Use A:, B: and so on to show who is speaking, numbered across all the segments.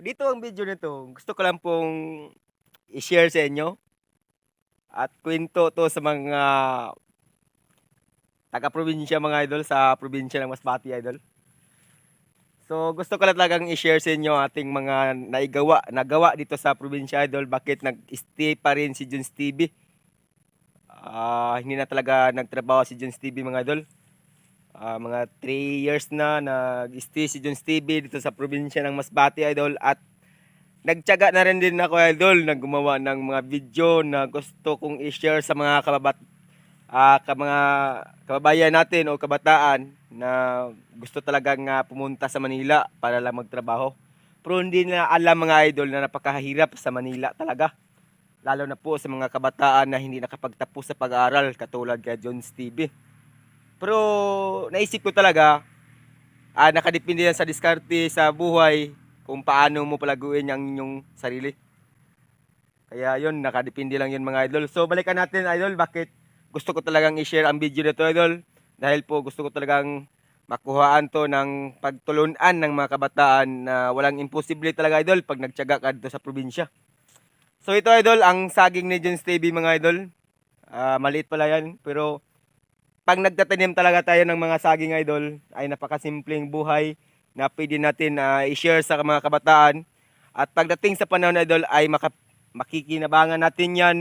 A: dito ang video nito. Gusto ko lang pong i-share sa inyo. At kwento to sa mga taga-probinsya mga idol sa probinsya ng Masbati idol. So gusto ko lang talagang i-share sa inyo ating mga naigawa, nagawa dito sa probinsya idol. Bakit nag-stay pa rin si Juns TV? Ah, hindi na talaga nagtrabaho si Juns TV mga idol. Ah, mga 3 years na nag-stay si Juns TV dito sa probinsya ng Masbati idol at nagtiyaga na rin din ako idol na gumawa ng mga video na gusto kong i-share sa mga kababat ah ka mga kababayan natin o kabataan na gusto talaga nga pumunta sa Manila para lang magtrabaho. Pero hindi na alam mga idol na napakahirap sa Manila talaga. Lalo na po sa mga kabataan na hindi nakapagtapos sa pag-aaral katulad kay John Stevie. Pero naisip ko talaga, ah, nakadepende yan sa diskarte sa buhay kung paano mo palaguin ang inyong sarili. Kaya yun, nakadepende lang yun mga idol. So balikan natin idol, bakit gusto ko talagang i-share ang video nito idol. Dahil po gusto ko talagang makuhaan to ng pagtulunan ng mga kabataan na walang imposible talaga idol pag nagtyaga ka dito sa probinsya. So ito idol, ang saging ni John Stevie mga idol. Ah, maliit pala yan, pero pag nagtatanim talaga tayo ng mga saging idol, ay napakasimpleng buhay na pwede natin ah, i-share sa mga kabataan. At pagdating sa panahon idol ay maka, makikinabangan natin yan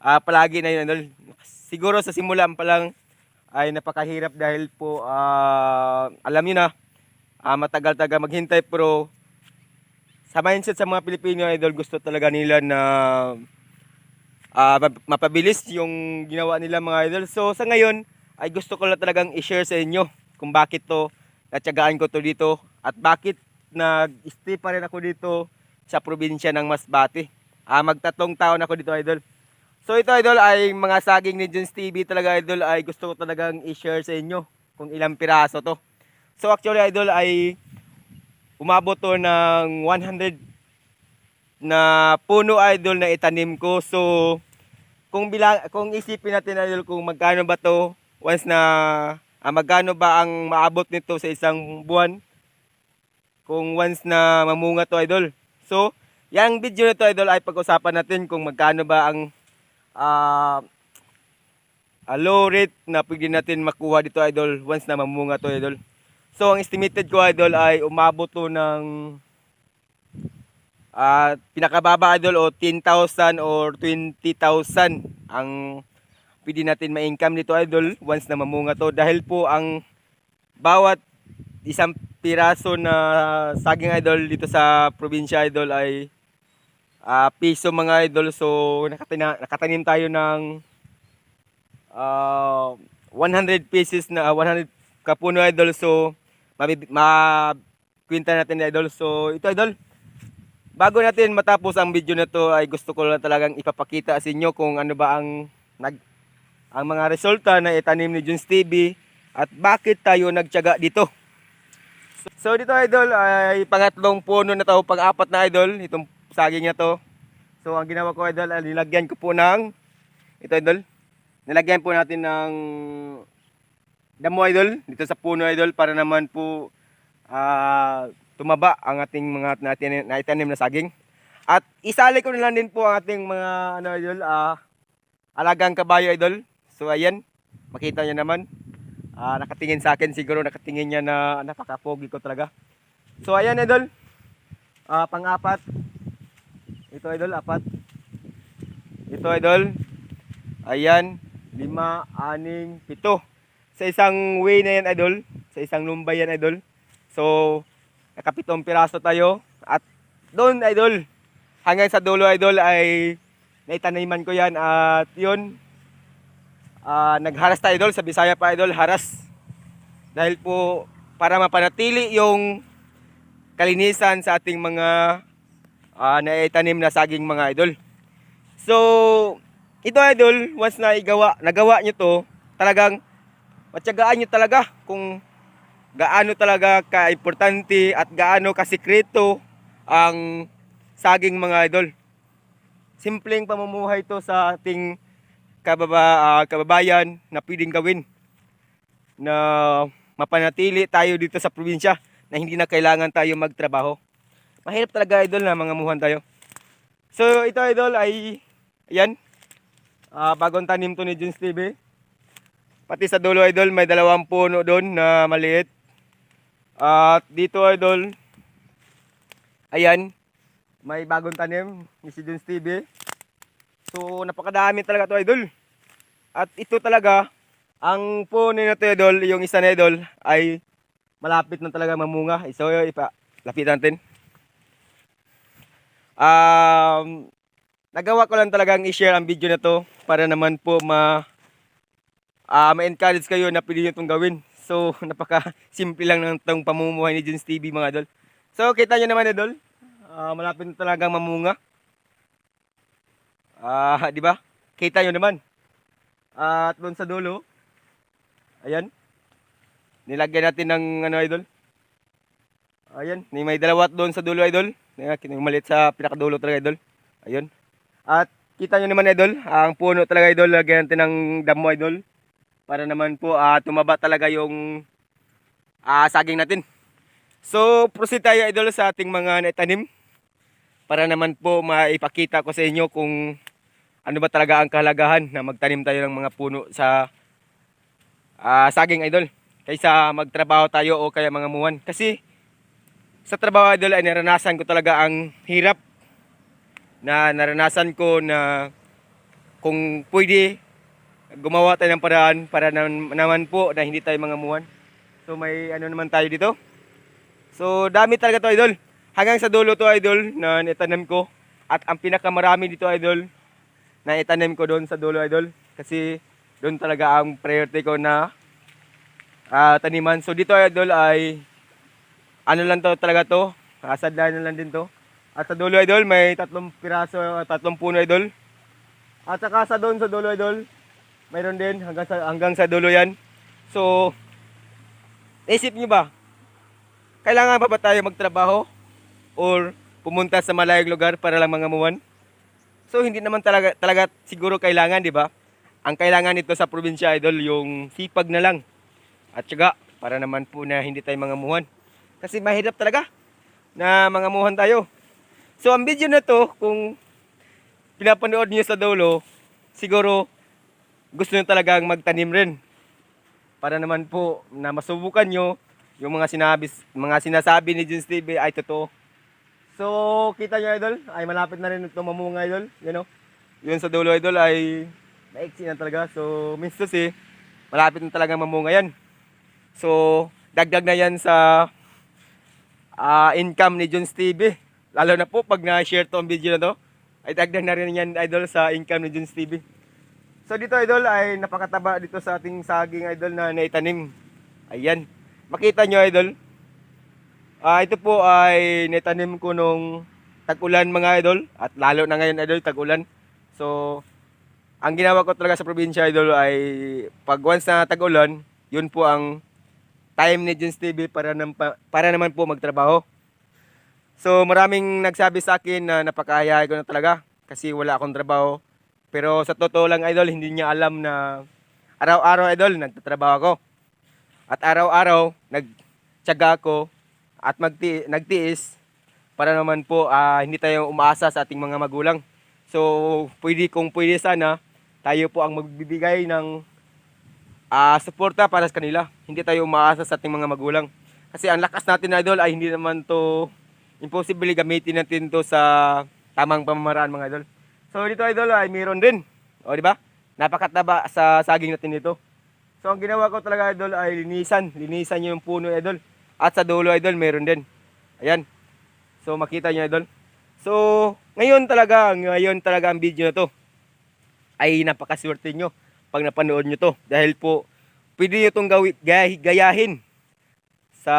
A: ah, palagi na yun idol. Siguro sa simulan pa lang ay napakahirap dahil po ah, alam niyo na ah, matagal-tagal maghintay pero sa mindset sa mga Pilipino idol gusto talaga nila na map- mapabilis yung ginawa nila mga idol. So sa ngayon ay gusto ko lang talagang i-share sa inyo kung bakit to natyagaan ko to dito at bakit nag-stay pa rin ako dito sa probinsya ng Masbate. Ah, magtatong taon ako dito idol. So ito idol ay mga saging ni Juns TV talaga idol ay gusto ko talagang i-share sa inyo kung ilang piraso to. So actually idol ay umabot to ng 100 na puno idol na itanim ko. So kung bilang kung isipin natin idol kung magkano ba to once na ah, magkano ba ang maabot nito sa isang buwan kung once na mamunga to idol. So, yung video nito idol ay pag-usapan natin kung magkano ba ang ah a low rate na pwede natin makuha dito idol once na mamunga to idol. So, ang estimated ko idol ay umabot to ng ah pinakababa idol o 10,000 or 20,000 ang pwede natin ma-income dito idol once na mamunga to. Dahil po ang bawat isang piraso na saging idol dito sa probinsya idol ay ah, piso mga idol. So nakatina, nakatanim tayo ng ah, 100 pieces na ah, 100 kapuno idol. So makwinta natin idol. So ito idol bago natin matapos ang video na to ay gusto ko lang talagang ipapakita sa inyo kung ano ba ang nag ang mga resulta na itanim ni Juns TV at bakit tayo nagtiyaga dito. So dito idol ay pangatlong puno na to, pang-apat na idol, itong saging na to. So ang ginawa ko idol, ay nilagyan ko po ng ito idol. Nilagyan po natin ng damo idol dito sa puno idol para naman po ah, tumaba ang ating mga natin naitanim na saging. At isali ko na lang din po ang ating mga ano idol, ah, alagang kabayo idol. So ayan, makita niyo naman. Ah, nakatingin sa akin siguro nakatingin niya na napakapogi ko talaga. So ayan idol. Ah, pang-apat. Ito idol, apat. Ito idol. Ayan, lima, aning, pito. Sa isang way na yan idol, sa isang lumbay yan idol. So, nakapitong piraso tayo. At doon idol, hanggang sa dulo idol ay naitaniman ko yan at yun, Ah, nagharas tayo idol sa Bisaya pa idol, haras. Dahil po para mapanatili yung kalinisan sa ating mga ah, naitanim na saging mga idol. So, ito idol, once na igawa, nagawa nyo to, talagang matyagaan nyo talaga kung gaano talaga ka-importante at gaano kasikreto ang saging mga idol. Simpleng pamumuhay to sa ating kababa, ah, kababayan na pwedeng gawin na mapanatili tayo dito sa probinsya na hindi na kailangan tayo magtrabaho. mahirap talaga idol na mga muhan tayo. So ito idol ay ayan. Ah, bagong tanim to ni Junes TV. Pati sa dulo idol may dalawang puno doon na maliit. At dito idol ayan may bagong tanim ni si Junes TV. So napakadami talaga to idol. At ito talaga ang puno na to idol, yung isa na idol ay malapit na talaga mamunga. So ipa lapit natin. Um, nagawa ko lang talagang i-share ang video na to para naman po ma ah ma-encourage kayo na pili nyo itong gawin. So, napaka simple lang ng tong pamumuhay ni Junes TV mga idol. So, kita nyo naman idol, ah, malapit na talagang mamunga. Ah, di ba? Kita nyo naman. At doon sa dulo, ayan, nilagyan natin ng ano idol, Ayan, may dalawa doon sa dulo idol. Yung maliit sa pinakadulo talaga idol. Ayun. At kita nyo naman idol, ang puno talaga idol, lagyan natin ng damo idol. Para naman po ah, tumaba talaga yung ah, saging natin. So, proceed tayo idol sa ating mga naitanim. Para naman po maipakita ko sa inyo kung ano ba talaga ang kahalagahan na magtanim tayo ng mga puno sa ah, saging idol. Kaysa magtrabaho tayo o kaya mga muwan. Kasi sa trabaho idol ay naranasan ko talaga ang hirap na naranasan ko na kung pwede gumawa tayo ng paraan para naman, po na hindi tayo mga muwan. So may ano naman tayo dito. So dami talaga to idol. Hanggang sa dulo to idol na itanim ko. At ang pinakamarami dito idol na itanim ko doon sa dulo idol. Kasi doon talaga ang priority ko na ah, taniman. So dito idol ay ano lang to talaga to. Asadlahan na lang din to. At sa dulo idol, may tatlong piraso, uh, tatlong puno idol. At saka sa doon sa dulo idol, mayroon din hanggang sa hanggang sa dulo yan. So isip niyo ba? Kailangan pa ba tayo magtrabaho or pumunta sa malayong lugar para lang mga muwan? So hindi naman talaga talaga siguro kailangan, di ba? Ang kailangan nito sa probinsya idol yung sipag na lang. At syaga para naman po na hindi tayo mga muwan. Kasi mahirap talaga na mga muhan tayo. So ang video na to, kung pinapanood niyo sa dulo, siguro gusto niyo talagang magtanim rin. Para naman po na masubukan nyo yung mga sinabi, mga sinasabi ni Junes TV ay totoo. So kita niyo idol, ay malapit na rin ito mamunga idol. You know? Yun sa dulo idol ay maiksi na talaga. So to say, malapit na talaga mamunga yan. So dagdag na yan sa ah, income ni Jones TV. Lalo na po pag na-share to ang video na to, ay dagdag na rin yan idol sa income ni Jones TV. So dito idol ay napakataba dito sa ating saging idol na naitanim. Ayan. Makita nyo idol. Ah, ito po ay naitanim ko nung tag-ulan mga idol at lalo na ngayon idol tag-ulan. So ang ginawa ko talaga sa probinsya idol ay pag once na tag-ulan, yun po ang time ni Junes TV para, nam, para naman po magtrabaho. So maraming nagsabi sa akin na napakahayahay ko na talaga kasi wala akong trabaho. Pero sa totoo lang idol, hindi niya alam na araw-araw idol, nagtatrabaho ako. At araw-araw, nagtyaga ako at magti nagtiis para naman po ah, hindi tayo umaasa sa ating mga magulang. So pwede kung pwede sana, tayo po ang magbibigay ng ah suporta para sa kanila. Hindi tayo umaasa sa ating mga magulang. Kasi ang lakas natin idol ay hindi naman to imposible gamitin natin to sa tamang pamamaraan mga idol. So dito idol ay meron din. O di ba? Napakataba sa saging natin dito. So ang ginawa ko talaga idol ay linisan. Linisan yung puno idol. At sa dulo idol meron din. Ayan. So makita niyo idol. So ngayon talaga, ngayon talaga ang video na to ay napakaswerte nyo pag napanood nyo to. Dahil po, pwede nyo itong gay, gayahin sa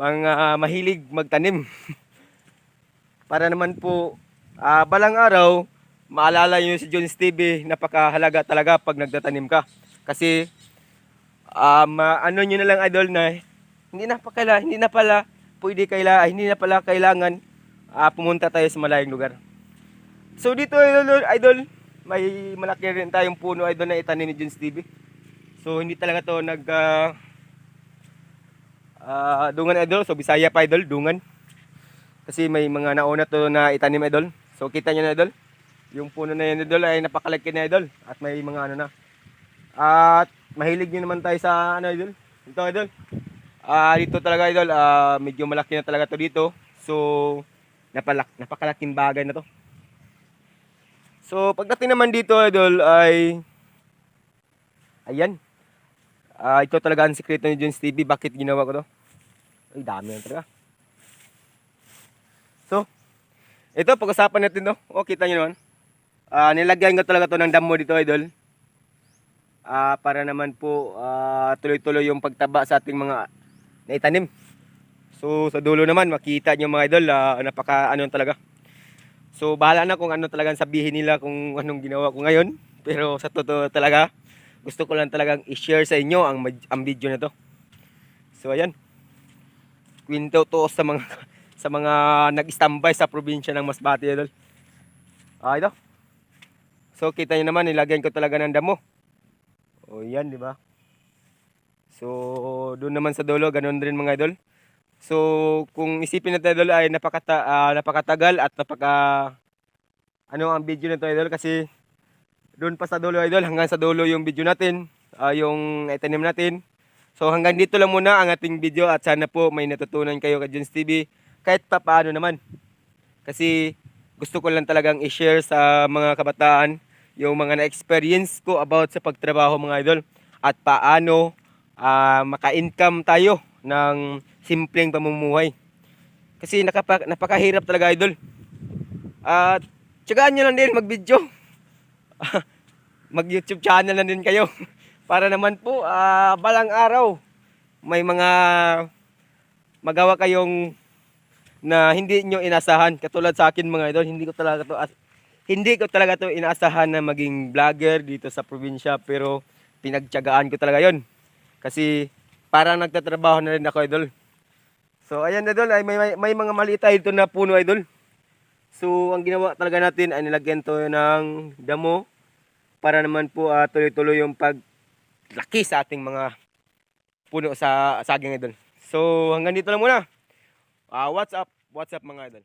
A: mga mahilig magtanim. Para naman po, ah, balang araw, maalala nyo si John Stevie, napakahalaga talaga pag nagtatanim ka. Kasi, um, ano nyo na lang idol na, hindi na pa kaila, hindi na pala, pwede kaila, hindi na pala kailangan ah, pumunta tayo sa malayong lugar. So dito idol, idol may malaki rin tayong puno idol na itanim ni Junes TV. So hindi talaga to nag ah, ah, dungan idol, so Bisaya pa idol, dungan. Kasi may mga nauna to na itanim idol. So kita nyo na idol. Yung puno na yun idol ay napakalaki na idol. At may mga ano na. At mahilig nyo naman tayo sa ano idol. Ito idol. Ah dito talaga idol. ah medyo malaki na talaga to dito. So napalak napakalaking bagay na to. So pagdating naman dito idol ay ayan. Ah ito talaga ang sikreto ni Jones TV. Bakit ginawa ko to? Ay dami yan talaga. So, ito pag-usapan natin to. O, kita nyo naman. Ah, nilagyan ko talaga to ng damo dito, idol. Ah, para naman po ah, tuloy-tuloy yung pagtaba sa ating mga naitanim. So, sa dulo naman, makita nyo mga idol, ah, napaka ano talaga. So, bahala na kung ano talagang sabihin nila kung anong ginawa ko ngayon. Pero sa totoo talaga, gusto ko lang talagang i-share sa inyo ang, ang video na to. So, ayan. Kwento to sa mga sa mga nag-standby sa probinsya ng Masbate idol. Ah, ito. So kita niyo naman nilagyan ko talaga ng damo. O yan, di ba? So doon naman sa dulo ganun din mga idol. So kung isipin natin idol ay napakata, ah, napakatagal at napaka ano ang video nito idol kasi doon pa sa dulo idol hanggang sa dulo yung video natin, ah, yung itanim natin. So hanggang dito lang muna ang ating video at sana po may natutunan kayo kay Jones TV kahit pa paano naman. Kasi gusto ko lang talagang i-share sa mga kabataan yung mga na-experience ko about sa pagtrabaho mga idol at paano ah, maka-income tayo ng simpleng pamumuhay. Kasi nakapa, napakahirap talaga idol. At tsagaan nyo lang din mag-video. Mag-YouTube channel na din kayo. Para naman po ah, balang araw may mga magawa kayong na hindi nyo inasahan katulad sa akin mga idol hindi ko talaga to hindi ko talaga to inaasahan na maging vlogger dito sa probinsya pero pinagtiyagaan ko talaga yon kasi parang nagtatrabaho na rin ako idol so ayan idol ay may, may, may mga maliit tayo dito na puno idol so ang ginawa talaga natin ay nilagyan to ng damo para naman po ah, tuloy-tuloy yung paglaki sa ating mga puno sa saging idol so hanggang dito lang muna Ah, what's up? What's up mga idol?